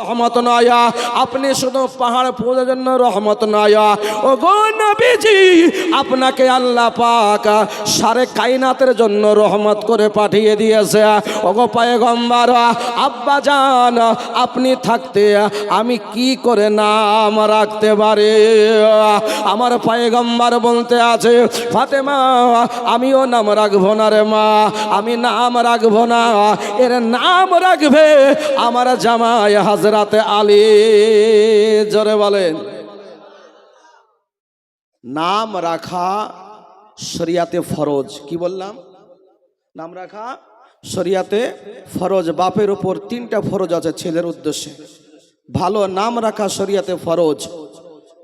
রহমত নয়া। আপনি শুধু পাহাড় পূজার জন্য রহমত নয়া। ও গো নবীজি, আপনাকে আল্লাহ পাক সারে কাইনাতের জন্য রহমত করে পাঠিয়ে দিয়েছে। ও গো পায়গম্বর, আব্বা জান, আপনি থাকতে আমি কি করে নাম রাখতে পারি? আমার পায়গম্বর বলতে আছে, ফাতেমা, আমিও নাম রাখব না রে মা, আমি নাম রাখব না। এর নাম রাখবে আমার জামাই হাজরাতে আলী, জোরে বলেন। নাম রাখা শরিয়াতে ফরজ, কি বললাম? নাম রাখা শরিয়াতে ফরজ, বাপের উপর তিনটা ফরজ আছে ছেলের উদ্দেশ্যে। ভালো নাম রাখা শরিয়াতে ফরজ,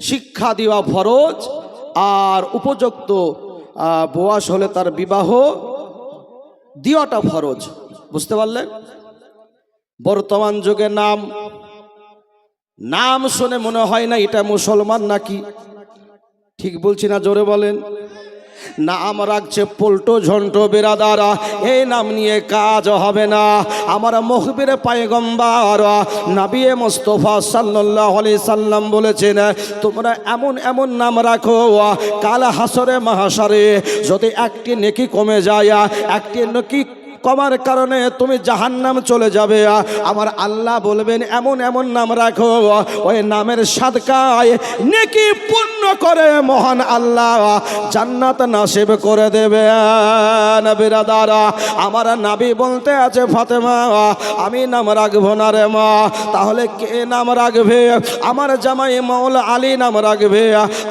শিক্ষা দেওয়া ফরজ, আর উপযুক্ত বয়স হলে তার বিবাহ দেওয়াটা ফরজ। বুঝতে পারলেন? বর্তমান যুগে নাম। নাম শুনে মনে হয় না এটা মুসলমান নাকি? ঠিক বলছি না, জোরে বলেন। নাম রাখছে পল্টো ঝন্টো বেরাদারা, এই নাম নিয়ে কাজ হবে না। আমার মহবির পায়গম্বার নাবিয়ে মোস্তফা সাল্লাহ আলি সাল্লাম বলেছেন, তোমরা এমন এমন নাম রাখো, কাল হাসরে মাহাসরে যদি একটি নেকি কমে যায়, একটি নেকি কমার কারণে তুমি জাহান্নাম চলে যাবে। আমার আল্লাহ বলবেন, এমন এমন নাম রাখো, ওই নামের সাদকায় নেকি পূর্ণ করে মহান আল্লাহ জান্নাত নাসিব করে দেবে। বিরাদারা আমার নাবি বলতে আছে, ফাতেমা, আমি নাম রাখব না রে মা, তাহলে কে নাম রাখবে? আমার জামাই মাওলা আলী নাম রাখবে।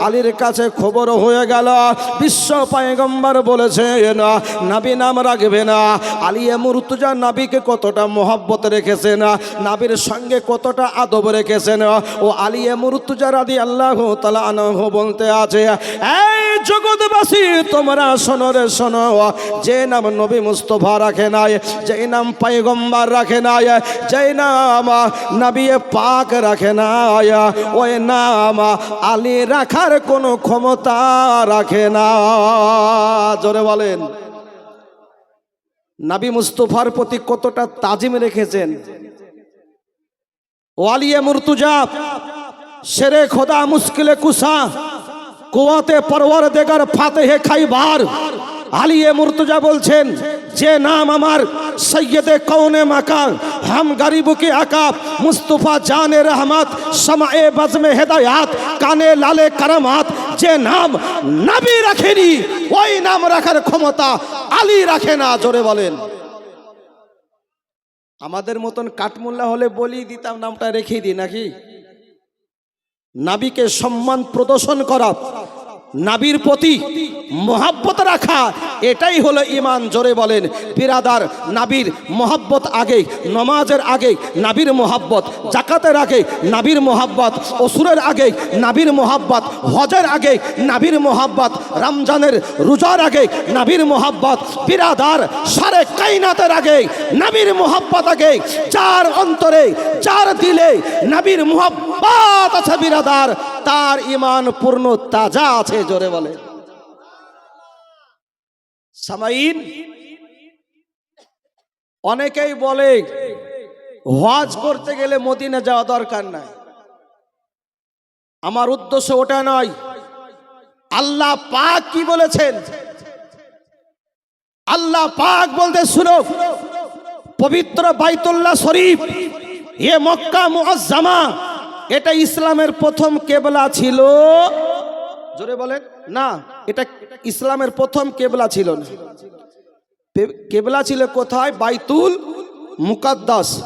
আলীর কাছে খবর হয়ে গেল, বিশ্ব পায়গম্বর বলেছে, না, নাবি নাম রাখবে না আলিয়া মুরতুজা নাবিকে কতটা মোহাব্বত রেখেছেন, নাবির সঙ্গে কতটা আদব রেখেছেন, ও আলিয়া মুরতুজা রাদি আল্লাহ তালা আনহ বলতে আছে, এই জগৎবাসী, তোমরা শোনো রে শোনো, যে নাম নবী মুস্তফা রাখে নাই, যে নাম পায়গম্বার রাখে নাই, যে নাম নবিয়ে পাক রাখে নাই, ওই নাম আলী রাখার কোনো ক্ষমতা রাখে না। জোরে বলেন। মুস্তফার প্রতি কতটা তাজিম রেখেছেন? ওয়ালিয়ে মুর্তুজা, শেরে খোদা মুশকিলে কুসা, কুয়াতে পরওয়ার দেগার ফাতেহে খাইবার। আলিয়ে মুরতুজা বলছেন যে নাম আমার সৈয়দে কৌনে মাকা হাম গরিবুকে আকা মুস্তফা জানে রহমত, সমায়ে বজমে হেদায়াত, কানে লালে কারামাত, যে নাম নবী রাখেনি, ওই নাম রাখার ক্ষমতা আলী রাখে না, জোরে বলেন। আমাদের মতন কাঠমোল্লা হলে বলি দিতাম, নামটা রেখে দিই, নাকি? নাবিকে সম্মান প্রদর্শন করা নাবির প্রতি মহাব্বত রাখা, এটাই হলো ইমান জোরে বলেন, বিরাদার নাবির মহাব্বত আগে, নমাজের আগে নাবির মহাব্বত জাকাতের আগে নাবির মহাব্বত, অসুরের আগে নাবির মহাব্বত, হজের আগে নাবির মহাব্বত, রমজানের রোজার আগে নাবির মহাব্বত, বিরাদার সারে কাইনাতের আগে নাবির মহাব্বত আগে, যার অন্তরে, যার দিলে নাবির মহাব্বত আছে বিরাদার। তার ইমান পূর্ণ তাজা আছে, জোরে বলে। সামাইন, অনেকেই বলে, হজ করতে গেলে মদিনা যাওয়া দরকার নাই। আমার উদ্দেশ্য ওটা নয়। আল্লাহ পাক কি বলেছেন? আল্লাহ পাক বলতে শুনো, পবিত্র বাইতুল্লাহ শরীফ, এ মক্কা মুআজ্জামা এটা ইসলামের প্রথম কেবলা ছিল। জোরে বলেন। না, এটা ইসলামের প্রথম কেবলা ছিল না। কেবলা ছিল কোথায়? বাইতুল মুকাদ্দাস।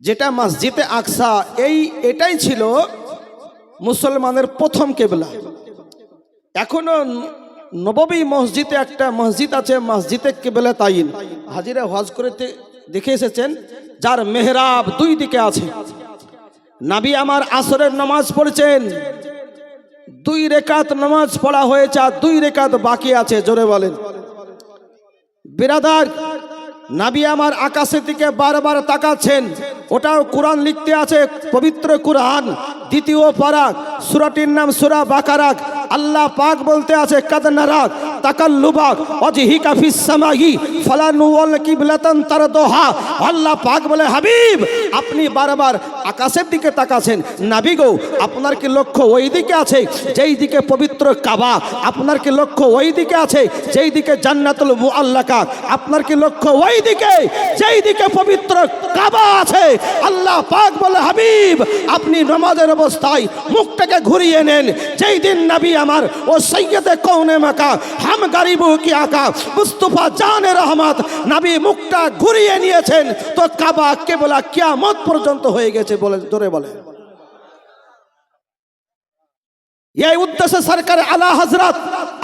যেটা মসজিদে আকসা, এই, এটাই ছিল মুসলমানের প্রথম কেবলা। এখনও নববী মসজিদে একটা মসজিদ আছে, মসজিদে কেবলা তাইন। হাজিরা হজ করে দেখে এসেছেন, যার মেহরাব দুই দিকে আছে। নাবি আমার আসরের নামাজ পড়েছেন। দুই রেখাত নামাজ পড়া হয়েছে আর দুই রেখাত বাকি আছে, জোরে বলেন। বিরাদার, নাবি আমার আকাশের দিকে বারবার তাকাচ্ছেন। ওটাও কোরআন লিখতে আছে, পবিত্র কোরআন, দ্বিতীয় পারাক সুরাটির নাম সুরা বাকারাক আল্লাহ পাক বলতে আছে কাদনারাক তাকাল্লুবা ওয়াজহিকা ফিস সামাহি ফালানুওয়াল কিবলাতান তারদোহা। আল্লাহ পাক বলে, হাবিব, আপনি বারবার আকাশের দিকে তাকাছেন। নাবি গো, আপনার কি লক্ষ্য ওই দিকে আছে? যেই দিকে পবিত্র কাবা, আপনার কি লক্ষ্য ওই দিকে আছে? যেই দিকে জান্নাতুল মুআল্লাকা, আপনার কি লক্ষ্য ওই দিকে? যেই দিকে পবিত্র কাবা আছে। আল্লাহ পাক বলে, হাবিব, আপনি নমাজের অবস্থায় মুখটাকে ঘুরিয়ে নেন। যেই দিন নবী আমার ও সৈয়দে কৌনে মাকা হাম গারিবু কি আকা মুস্তফা জানে রহমত। নবী মুখটা ঘুরিয়ে নিয়েছেন। তো কাবা কেবলা কিয়ামত পর্যন্ত হয়ে গেছে বলে ধরে বলে। এই উদ্দেশ্যে সরকার আলা হজরত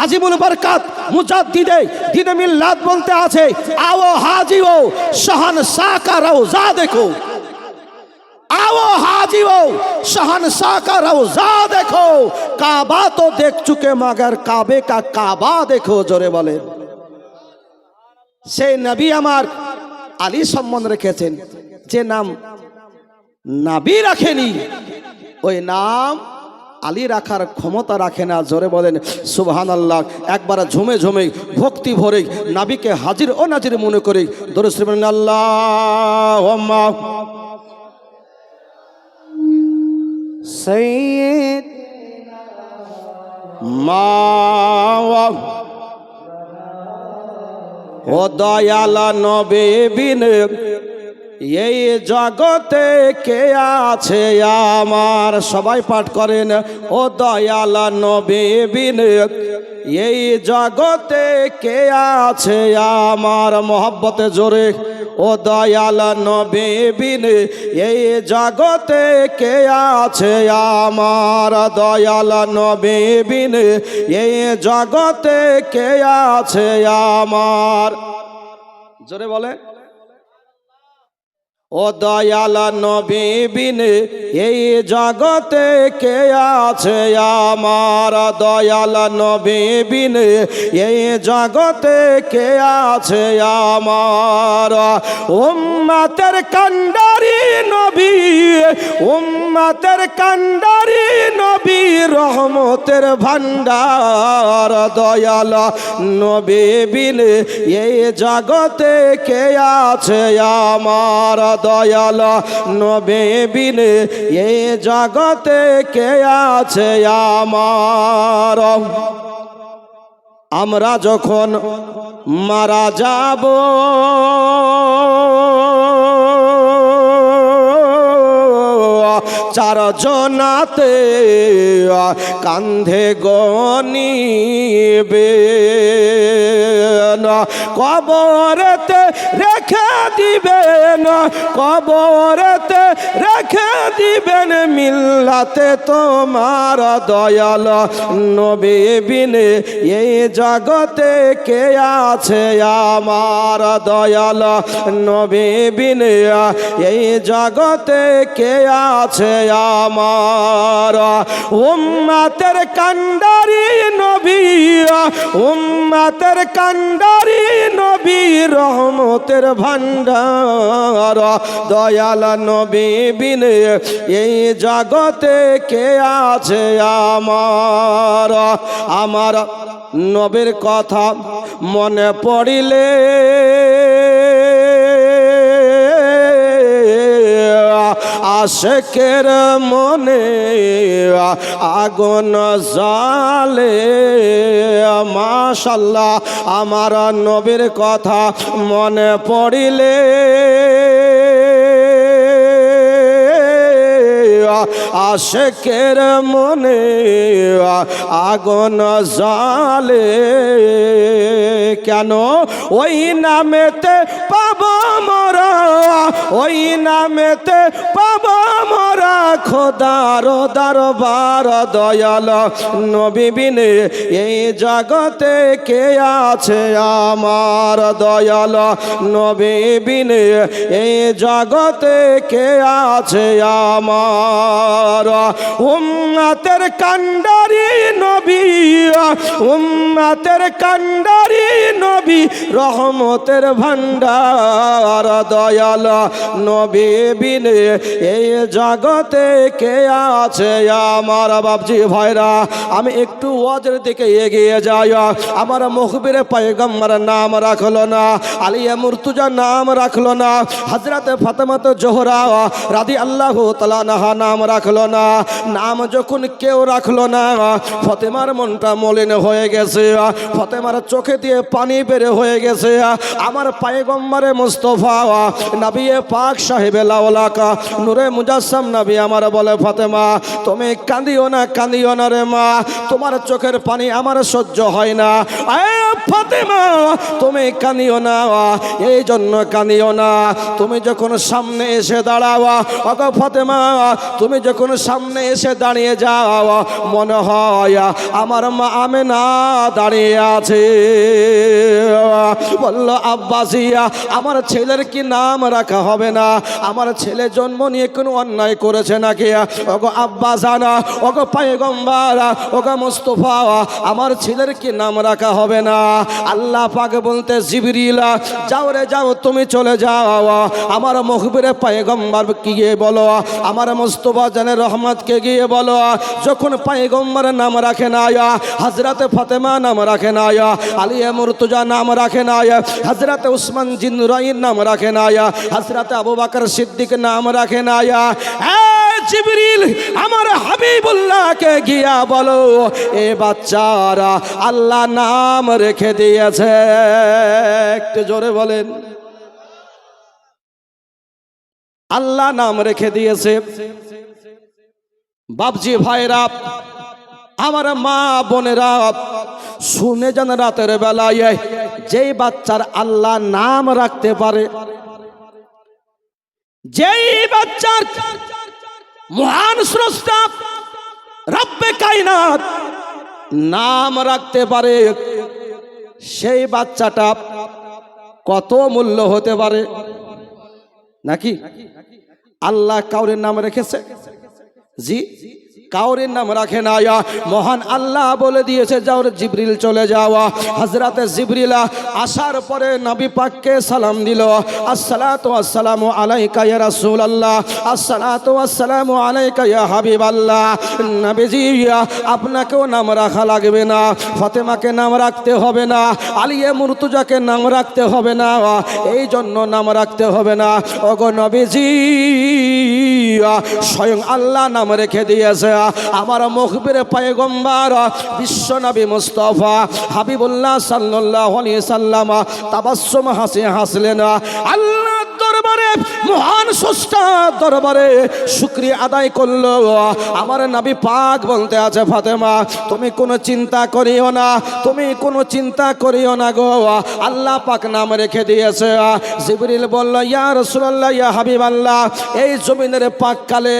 আজিমুল বরকাত মুজাদ্দিদে দিনে মিল্লাত বলতে আছে, আও হাজিও, শাহান সাকা রওজা দেখো आओ हाजिओ शहनशाह का रौजा देखो काबा तो देख चुके मगर काबे का काबा देखो জোরে বলেন সেই নবী আমার আলী সম্মান রেখেছেন যে নাম নাবি রাখেনি ওই নাম আলী রাখার ক্ষমতা রাখে না জোরে বলেন সুবহান আল্লাহ একবার ঝুমে ঝুমে ভক্তি ভরে নাবিকে হাজির ও নাজির মনে করে দরুদ শরীফ সৈয়দ মা ও দয়ালা নবে বিন, এই জগতে কে আছে আমার? সবাই পাঠ করেন, ও দয়ালা নবে বিন, এই জগতে কে আছে আমার? মহব্বতে জোরে ও দয়াল নবীন বিন, এই জগতে কে আছে আমার? দয়াল নবীন বিন, এই জগতে কে আছে আমার? জোরে বলে ও দয়াল নবী বিন, এই জগতে কে আছে আমার? দয়াল নবী বিন, এই জগতে কে আছে আমার? উম্মাতের কান্ডারি নবী, উম্মাতের কান্ডারি নবী, রহমতের ভান্ডার দয়াল নবী বিন এই জগতে কে আছে আমার দয়াল নবে বিনে এই জগতে কে আছে আমার? আমরা যখন মারা যাব চার জনাতে কান্ধে গনিবে কবরেতে রেখে দিবেন, কবরেতে রেখে দিবেন মিল্লাতে তোমার দয়াল নবী বিনে। এই জগতে কে আছে আমার দয়াল নবী বিনে? এই জগতে কে আছে আমার উম্মাতের কান্ডারি নবী? উম্মাতের কান্ডারি নবী রহমতের ভান্ডার দয়াল নবী বিনে এই জগতে কে আছে আমার? আমার নবীর কথা মনে পড়িলে আশেকের মনে আগুন জালে মাশাল্লাহ, আমার নবীর কথা মনে পড়িলে। আশেকের মনে আগুন জালে কেন ওই নামেতে ওই নামেতে পাব মরা খোদার দরবার দয়াল। নবীবিনে এই জগতে কে আছে আমার দয়াল? নবীবিনে এই জগতে কে আছে আমার? উম্মাতের কান্ডারি নবী, উম্মাতের কান্ডারি নবী, রহমতের ভান্ডার দয়াল। নবী বিনে এই জগতে কে আছে আমার বাবজি ভাইরা? আমি একটু ওয়াজের দিকে এগিয়ে যাই। আমার মুখবিরে পায়গম্বর নাম রাখল না আলিয়া মুর্তুজা নাম রাখল না হজরতে ফাতেমাত জোহরা রাদি আল্লাহ তালানাহা নাম রাখল না, নাম যখন কেউ রাখল না, ফতেমার মনটা মলিন হয়ে গেছে, ফতেমার চোখে দিয়ে পানি বেড়ে হয়ে গেছে। আমার পায়গম্বরে মুস্তফা নবিয়ে পাক সাহেবে লাওলাকা নূরে মুজাসসাম নবী আমার বলে, ফাতেমা, তুমি কাঁদিও না কাঁদিও না রে মা। তোমার চোখের পানি আমার সহ্য হয় না। ফাতেমা, তুমি কাঁদিও না এই জন্য কাঁদিও না। তুমি যখন সামনে এসে দাঁড়াও, অগ ফাতেমা, তুমি যখন সামনে এসে দাঁড়িয়ে যাও, মনে হয় আমার মা আমে না দাঁড়িয়ে আছে। বলল আব্বাসিয়া আমার ছেলের কি নাম রাখা হবে না। আমার ছেলে জন্ম নিয়ে কোনো অন্যায় করেছে নাকি? ওগো আব্বা জানা, ওগো পায়গম্বারা, ওগো মুস্তফা, আমার ছেলের কি নাম রাখা হবে না? আল্লাহ পাক বলতে, জিবরিলা, যাও রে, যাও, তুমি চলে যাও। আমার মুখবিরে পায়গম্বার গিয়ে বলো। আমার মুস্তফা জানের রহমতকে গিয়ে বলো। যখন পায়গম্বার নাম রাখে না হজরত ফাতেমা নাম রাখে না আলিয়া মুর্তুজা নাম রাখে না হজরত উসমান জিন্দুরাইর নাম রাখে না হজরত আবু বাকর সিদ্দিক নাম রাখে না জিবরিল, আমার হাবিবুল্লাহকে গিয়া বলো, এ বাচ্চারা আল্লাহ নাম রেখে দিয়েছে। একটু জোরে বলেন। আল্লাহ নাম রেখে দিয়েছে। বাবজি ভাইরা, আমার মা বোনেরা, শুনে যান রাতের বেলায় যেই বাচ্চার আল্লাহ নাম রাখতে পারে যেই বাচ্চার মহান স্রষ্টা রব্বে কাইনাত নাম রাখতে পারে, সেই বাচ্চাটা কত মূল্য হতে পারে? নাকি? আল্লাহ কাউরের নাম রেখেছে? জি? কাউরের নাম রাখে না। মহান আল্লাহ বলে দিয়েছে যাও জিবরিল চলে যাওয়া হজরতে জিবরিলা আসার পরে নবী পাককে সালাম দিল। আসসালাতু আসসালামু আলাইকা ইয়া রাসূলুল্লাহ। আসসালাতু আসসালামু আলাইকা ইয়া হাবিবাল্লাহ। নবীজি ইয়া, আপনাকেও নাম রাখা লাগবে না। ফাতেমাকে নাম রাখতে হবে না। আলিয়ে মুর্তুজাকে নাম রাখতে হবে না। এই জন্য নাম রাখতে হবে না। ওগো নবীজি। স্বয়ং আল্লাহ নাম রেখে দিয়েছে। আমার মুখবির পায়গম্বার বিশ্ব নবী মুস্তফা হাবিবুল্লাহ সাল্লাহ সাল্লামা তাবাসসুম হাসি হাসলেন। আল্লাহ দরবারে, মহান স্রষ্টা দরবারে শুক্রিয়া আদায় করল। আমার নবী পাক বলতে আছে, ফাতেমা, তুমি কোনো চিন্তা করিও না, তুমি কোনো চিন্তা করিও না গো। আল্লাহ পাক নাম রেখে দিয়েছে। জিবরিল বলল, ইয়া রাসূলুল্লাহ, ইয়া হাবিবাল্লাহ, এই জমিনের পাককালে,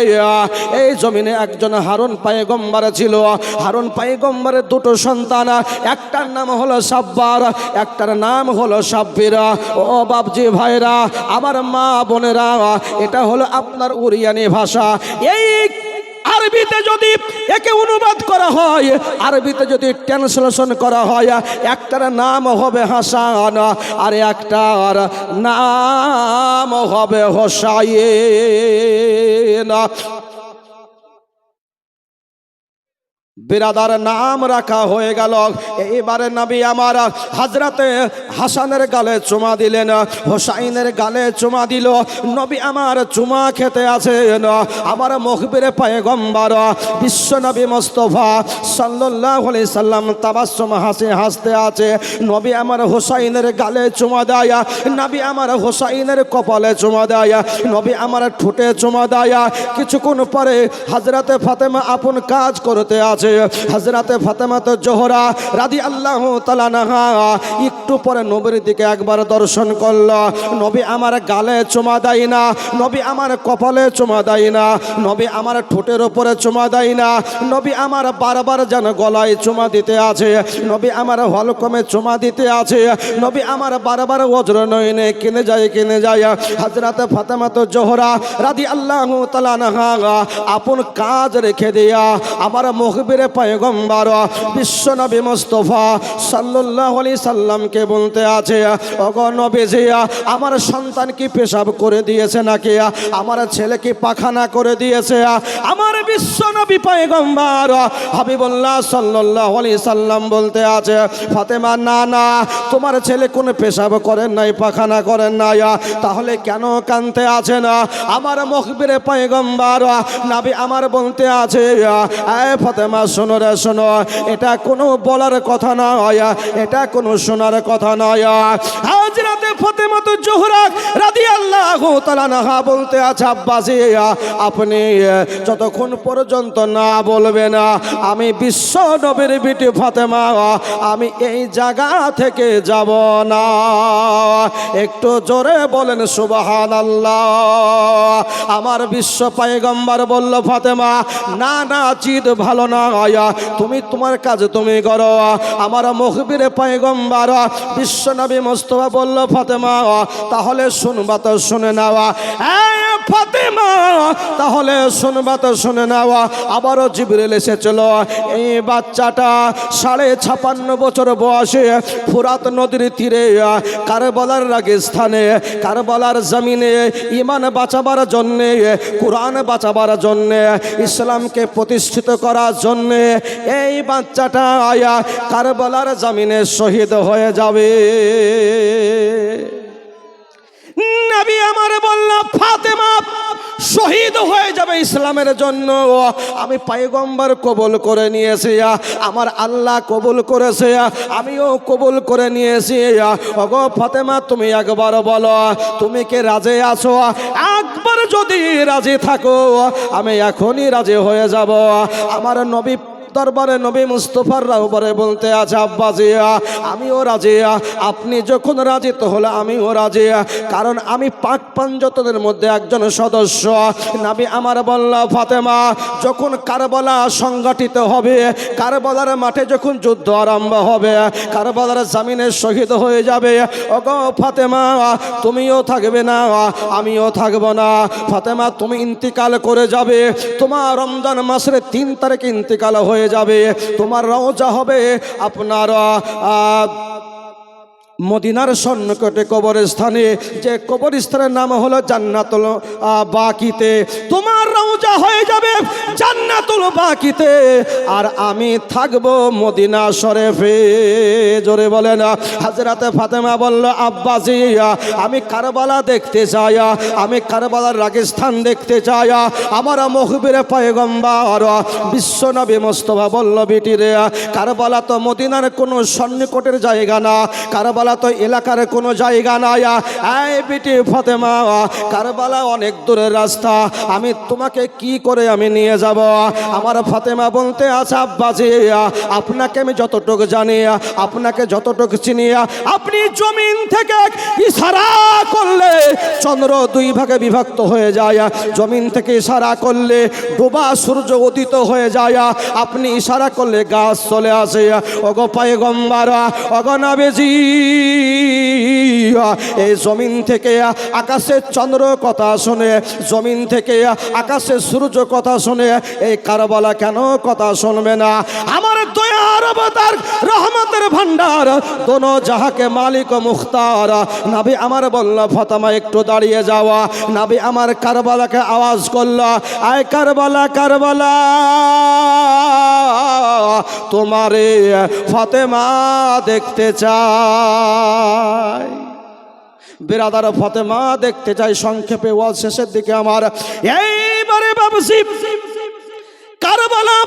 এই জমিনে একজন হারুন পায়গম্বর ছিল। হারুন পায়গম্বরের দুটো সন্তান, একটার নাম হলো সাব্বার, একটার নাম হলো সাব্বিরা। ও বাবজি ভাইরা, আমার মা বোনেরা, এটা হলো আপনার উরিয়ানি ভাষা। এই আরবিতে যদি একে অনুবাদ করা হয়, আরবিতে যদি ট্রান্সলেশন করা হয়, একটার নাম হবে হাসান, আর একটার নাম হবে হোসাইন। বিরাদার নাম রাখা হয়ে গেল। এবারে নবী আমার হাজরাতে হাসানের গালে চুমা দিলেন, হোসাইনের গালে চুমা দিল। নবী আমার চুমা খেতে আছেন, আমার মখবিরে পায়ে গম্বার বিশ্ব নবী মোস্তফা সাল্লাহ সাল্লাম তাবাসম হাসি হাসতে আছে। নবী আমার হোসাইনের গালে চুমা দেয়, নবী আমার হোসাইনের কপালে চুমা দেয়, নবী আমার ঠোঁটে চুমা দেয়। কিছুক্ষণ পরে হাজরাতে ফাতেমা আপন কাজ করতে আছে। হাজরাতে ফাতেমা তো জোহরা রাদি আল্লাহ তালানাহা একটু পরে নবীর দিকে একবার দর্শন করল, নবী আমার গালে চুমা দেয় না, নবী আমার কপালে চুমা দেয় না, নবী আমার ঠোঁটের ওপরে চুমা দেয় না, নবী আমার বারবার যেন গলায় চুমা দিতে আছে, নবী আমার হলকমে চুমা দিতে আছে, নবী আমার বারবার ওজর নয়নে কিনে যায় কিনে যায়। হাজরাতে ফাতেমা তো জোহরা রাদি আল্লাহ তালানাহা আপন কাজ রেখে দিয়া, আমার মুখবির মখবিরে পয়গম্বর, বিশ্বনবী মুস্তফা সাল্লাল্লাহু আলাইহি সাল্লামকে বলতে আছে, ওগো নবীজি, আমার সন্তান কি পেশাব করে দিয়েছে নাকি? আমার ছেলে কি পাখানা করে দিয়েছে? আমার বিশ্বনবী পয়গম্বর, হাবিবুল্লাহ সাল্লাল্লাহু আলাইহি সাল্লাম বলতে আছে, ফাতেমা, না না, তোমার ছেলে কোনো পেশাব করেন নাই, পাখানা করেন নাই, তাহলে কেন কানতে আছে না? আমার মখবিরে পয়গম্বর, নাবি আমার বলতে আছে, এ ফাতেমা শোনো রে, শোনো। এটা কোনো বলার কথা নয়। এটা কোনো শোনার কথা নয়। হাজরাতে ফাতেমা তো জোহরা রাদিয়াল্লাহু তাআলা নাহা বলতে আছে আব্বাসি আপনি যতক্ষণ পর্যন্ত না বলবেন, আমি বিশ্ব নবীর বিটি ফাতেমা, আমি এই জায়গা থেকে যাব না। একটু জোরে বলেন সুবাহান আল্লাহ আমার বিশ্ব পায়গম্বর বলল, ফাতেমা, না না চিত ভালো না তুমি তোমার কাজ তুমি করো। আমার মখবিরে পায়গম্বর বিশ্ব নবী মোস্তফা বলল, ফাতেমা, তাহলে শুনবা তো শুনে নেওয়া। ফাতেমা, তাহলে শুনবা তো শুনে নেওয়া। আবারও জিবরেল এসেছিল। এই বাচ্চাটা সাড়ে ছাপান্ন বছর বয়সে ফুরাত নদীর তীরে কারবালার রাগিস্থানে, কারবালার জমিনে ইমান বাঁচাবার জন্যে, কোরআন বাঁচাবার জন্যে, ইসলামকে প্রতিষ্ঠিত করার জন্যে এই বাচ্চাটা আয়া কারবালার জমিনে শহীদ হয়ে যাবে। নবী আমার বলল, ফাতেমা, শহীদ হয়ে যাবে ইসলামের জন্য। আমি পায়গম্বর কবুল করে নিয়েছি আমার আল্লাহ কবুল করেছে আমিও কবুল করে নিয়েছি ওগো ফাতেমা, তুমি একবার বলো, তুমি কে রাজে আছো? একবার যদি রাজি থাকো, আমি এখনই রাজি হয়ে যাব। আমার নবী দরবারে নবী মুস্তফার রাহবারে বলতে আছে আব্বাজিয়া আমিও রাজিয়া আপনি যখন রাজি তাহলে আমিও রাজিয়া কারণ আমি পাক পাঞ্জতদের মধ্যে একজন সদস্য। নাবি আমার বল্লা, ফাতেমা, যখন কারবালা সংগঠিত হবে, কারবালার মাঠে যখন যুদ্ধ আরম্ভ হবে, কারবালার জামিনে শহীদ হয়ে যাবে। ওগো ফাতেমা, তুমিও থাকবে না, আমিও থাকব না। ফাতেমা, তুমি ইন্তিকাল করে যাবে। তোমার রমজান মাসের তিন তারিখে ইন্তিকাল হয়ে যাবে, তোমার রওজা হবে। আপনার মদিনার সন্নিকটে কবরস্থানে, যে কবরস্থানের নাম হলো জান্নাতুল বাকিতে। তোমার রওজা হয়ে যাবে জান্নাতুল বাকিতে। আর আমি থাকব মদিনা শরীফে। জোরে বলেন হাজরাতে ফাতেমা বলল আব্বাজি আমি কারবালা দেখতে চাই, আমি কারবালার রাগিস্থান দেখতে চাই। আমার মহবিরে পয়গম্বর বিশ্বনবী মোস্তফা বলল বিটিরে কারবালা তো মদিনার কোনো সন্নিকটের জায়গা না, কারবালা তো এলাকার কোনো জায়গা নাই এই বিটি ফতেমা, কারবালা অনেক দূরের রাস্তা, আমি তোমাকে কি করে আমি নিয়ে যাব? আমার ফাতেমা বলতে আছে আব্বাজি আপনাকে আমি যতটুকু জানি, আপনাকে যতটুকু চিনি, আপনি জমিন থেকে ইশারা করলে চন্দ্র দুই ভাগে বিভক্ত হয়ে যায়। জমিন থেকে ইশারা করলে ডোবা সূর্য উদিত হয়ে যায়। আপনি ইশারা করলে গাছ চলে আসে। অগ পায়ে গম্বারা অগনাবেজি এই জমিন থেকে আকাশের চন্দ্র কথা শুনে, জমিন থেকে আকাশের সূর্য কথা শুনে এই কারবালা কেন কথা শুনবে না? আমার রহমতের ভান্ডার যাহাকে মালিক মুখতার। নাবি আমার বলল, ফতামা, একটু দাঁড়িয়ে যাওয়া। নাবি আমার কারবালাকে আওয়াজ করল, আয় কারবালা কারবালা, তোমারে ফতেমা দেখতে চাই। বিরাদার ফতেমা দেখতে চাই, সংক্ষেপে ওয়াজ শেষের দিকে আমার এইবারে কারও কারবালা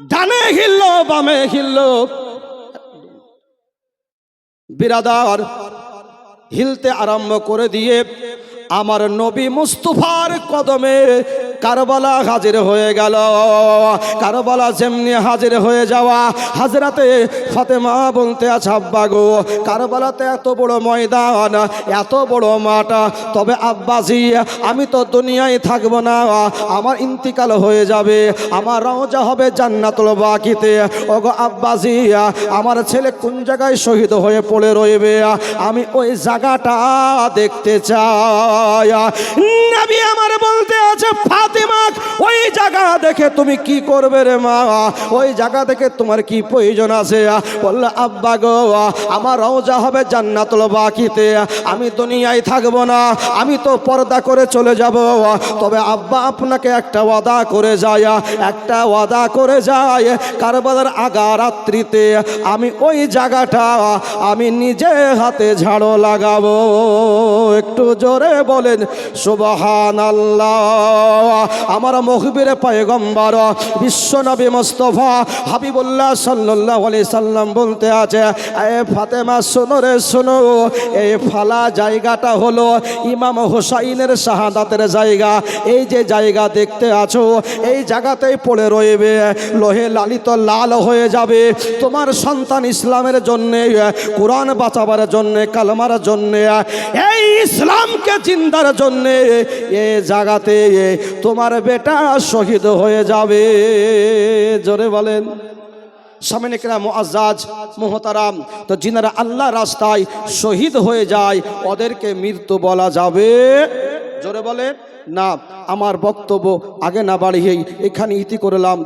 ডানে হিলল, বামে হিলল। বিরাদার হিলতে আরম্ভ করে দিয়ে আমার নবী মুস্তফার কদমে কারবালা হাজির হয়ে গেল। কারবালা যেমনি হাজির হয়ে যাওয়া। হাজরাতে ফাতেমা বলতে আছে, আব্বা গো, কারবালাতে এত বড় ময়দান, এত বড় মাঠ। তবে আব্বাজি, আমি তো দুনিয়ায় থাকব না। আমার ইন্তিকাল হয়ে যাবে। আমার রওজা হবে জান্নাতুল বাকিতে। ওগো আব্বাজি, আমার ছেলে কোন জায়গায় শহীদ হয়ে পড়ে রইবে? আমি ওই জায়গাটা দেখতে চাই। নবী আমার বলতে আছে জায়গা দেখে তুমি কি করবে রে মা? ওই জায়গা দেখে তোমার কি প্রয়োজন আছে? বলল, আব্বা গো, আমার রওজা হবে জান্নাতুল বাকিতে। আমি দুনিয়ায় থাকব না, আমি তো পর্দা করে চলে যাব। তবে আব্বা আপনাকে একটা ওয়াদা করে যায়, একটা ওয়াদা করে যায় কারবালার আগা রাত্রিতে আমি ওই জায়গাটা আমি নিজে হাতে ঝাড়ো লাগাবো। একটু জোরে বলেন সুবহান আল্লাহ আমার মহবির পয়গম্বর, বিশ্বনবী মোস্তফা হাবিবুল্লাহ সাল্লাহ আলি সাল্লাম বলতে আছে, এ ফাতেমা, শোনো রে, শোনো, এই ফালা জায়গাটা হলো ইমাম হোসাইনের শাহাদাতের জায়গা। এই যে জায়গা দেখতে আছো, এই জায়গাতেই পড়ে রইবে, লোহে লালিত লাল হয়ে যাবে। তোমার সন্তান ইসলামের জন্যে, কোরআন বাঁচাবার জন্যে, কালমার জন্যে, এই ইসলামকে চিন্তার জন্যে এ জায়গাতে তোমার বেটা শহীদ হয়ে যাবে। জোরে বলেন। মোহতারাম, তো যিনারা আল্লাহ রাস্তায় শহীদ হয়ে যায়, ওদেরকে মৃত্যু বলা যাবে। জোরে বলেন। না, আমার বক্তব্য আগে না বাড়িয়েই এখানে ইতি করলাম।